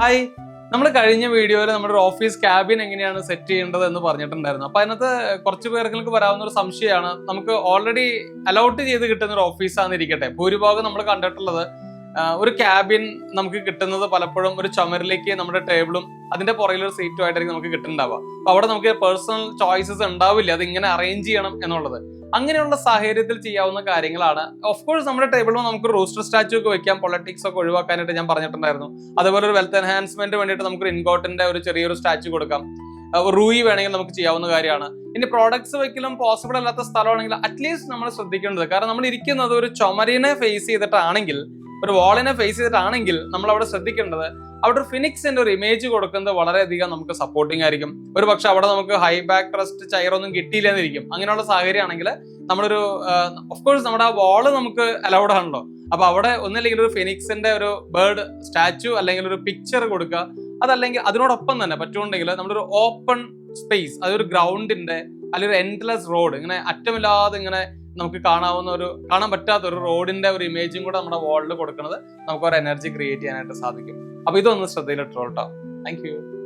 Hi നമ്മൾ കഴിഞ്ഞ വീഡിയോയിൽ നമ്മുടെ ഓഫീസ് ക്യാബിൻ എങ്ങനെയാണ് സെറ്റ് ചെയ്യേണ്ടത് എന്ന് പറഞ്ഞിട്ടുണ്ടായിരുന്നു. അപ്പൊ അതിനകത്ത് കുറച്ച് പേർക്ക് വരാവുന്ന ഒരു സംശയമാണ്. നമുക്ക് ഓൾറെഡി അലോട്ട് ചെയ്ത് കിട്ടുന്ന ഒരു ഓഫീസാന്ന് ഇരിക്കട്ടെ. ഭൂരിഭാഗം നമ്മൾ കണ്ടിട്ടുള്ളത് ഒരു ക്യാബിൻ നമുക്ക് കിട്ടുന്നത് പലപ്പോഴും ഒരു ചുമരിലേക്ക് നമ്മുടെ ടേബിളും അതിന്റെ പുറകിൽ ഒരു സീറ്റും ആയിട്ടായിരിക്കും നമുക്ക് കിട്ടുന്നുണ്ടാവുക. അപ്പൊ അവിടെ നമുക്ക് പേഴ്സണൽ ചോയ്സസ് ഉണ്ടാവില്ല അത് ഇങ്ങനെ അറേഞ്ച് ചെയ്യണം എന്നുള്ളത്. അങ്ങനെയുള്ള സാഹചര്യത്തിൽ ചെയ്യാവുന്ന കാര്യങ്ങളാണ്. ഓഫ് കോഴ്സ് നമ്മുടെ ടേബിളിൽ നമുക്ക് റൂസ്റ്റർ സ്റ്റാച്ചു ഒക്കെ വെക്കാം പൊളിറ്റിക്സ് ഒക്കെ ഒഴിവാക്കാനായിട്ട് ഞാൻ പറഞ്ഞിട്ടുണ്ടായിരുന്നു. അതുപോലെ ഒരു വെൽത്ത് എൻഹാൻസ്മെന്റ് വേണ്ടിയിട്ട് നമുക്ക് ഇൻഗോട്ടിന്റെ ഒരു ചെറിയൊരു സ്റ്റാച്ചു കൊടുക്കാം. റൂയി വേണമെങ്കിൽ നമുക്ക് ചെയ്യാവുന്ന കാര്യമാണ്. ഇനി പ്രോഡക്ട്സ് വെക്കലും പോസിബിൾ അല്ലാത്ത സ്ഥലമാണെങ്കിൽ അറ്റ്ലീസ്റ്റ് നമ്മൾ ശ്രദ്ധിക്കേണ്ടത്. കാരണം നമ്മൾ ഇരിക്കുന്നത് ഒരു ചുമരിനെ ഫേസ് ചെയ്തിട്ടാണെങ്കിൽ ഒരു വാളിനെ ഫേസ് ചെയ്തിട്ടാണെങ്കിൽ നമ്മൾ അവിടെ ശ്രദ്ധിക്കേണ്ടത് അവിടെ ഒരു ഫിനിക്സിന്റെ ഒരു ഇമേജ് കൊടുക്കുന്നത് വളരെയധികം നമുക്ക് സപ്പോർട്ടിംഗ് ആയിരിക്കും. ഒരു പക്ഷെ അവിടെ നമുക്ക് ഹൈ ബാക്ക് ട്രസ്റ്റ് ചെയർ ഒന്നും കിട്ടിയില്ല എന്നിരിക്കും അങ്ങനെയുള്ള സാഹചര്യമാണെങ്കിൽ നമ്മളൊരു കോഴ്സ് നമ്മുടെ ആ വാൾ നമുക്ക് അലൗഡ് ആണല്ലോ. അപ്പൊ അവിടെ ഒന്നല്ലെങ്കിൽ ഒരു ഫിനിക്സിന്റെ ഒരു ബേർഡ് സ്റ്റാച്ചു അല്ലെങ്കിൽ ഒരു പിക്ചർ കൊടുക്കുക. അതല്ലെങ്കിൽ അതിനോടൊപ്പം തന്നെ പറ്റുന്നുണ്ടെങ്കിൽ നമ്മളൊരു ഓപ്പൺ സ്പേസ് അതൊരു ഗ്രൗണ്ടിന്റെ അല്ലെങ്കിൽ ഒരു എൻഡ്ലെസ് റോഡ് ഇങ്ങനെ അറ്റമില്ലാതെ ഇങ്ങനെ നമുക്ക് കാണാവുന്ന ഒരു കാണാൻ പറ്റാത്ത ഒരു റോഡിന്റെ ഒരു ഇമേജും കൂടെ നമ്മുടെ വാളിൽ കൊടുക്കുന്നത് നമുക്ക് ഒരു എനർജി ക്രിയേറ്റ് ചെയ്യാനായിട്ട് സാധിക്കും. അപ്പൊ ഇതൊന്ന് ശ്രദ്ധയിലിട്ടോ കേട്ടോ താങ്ക് യു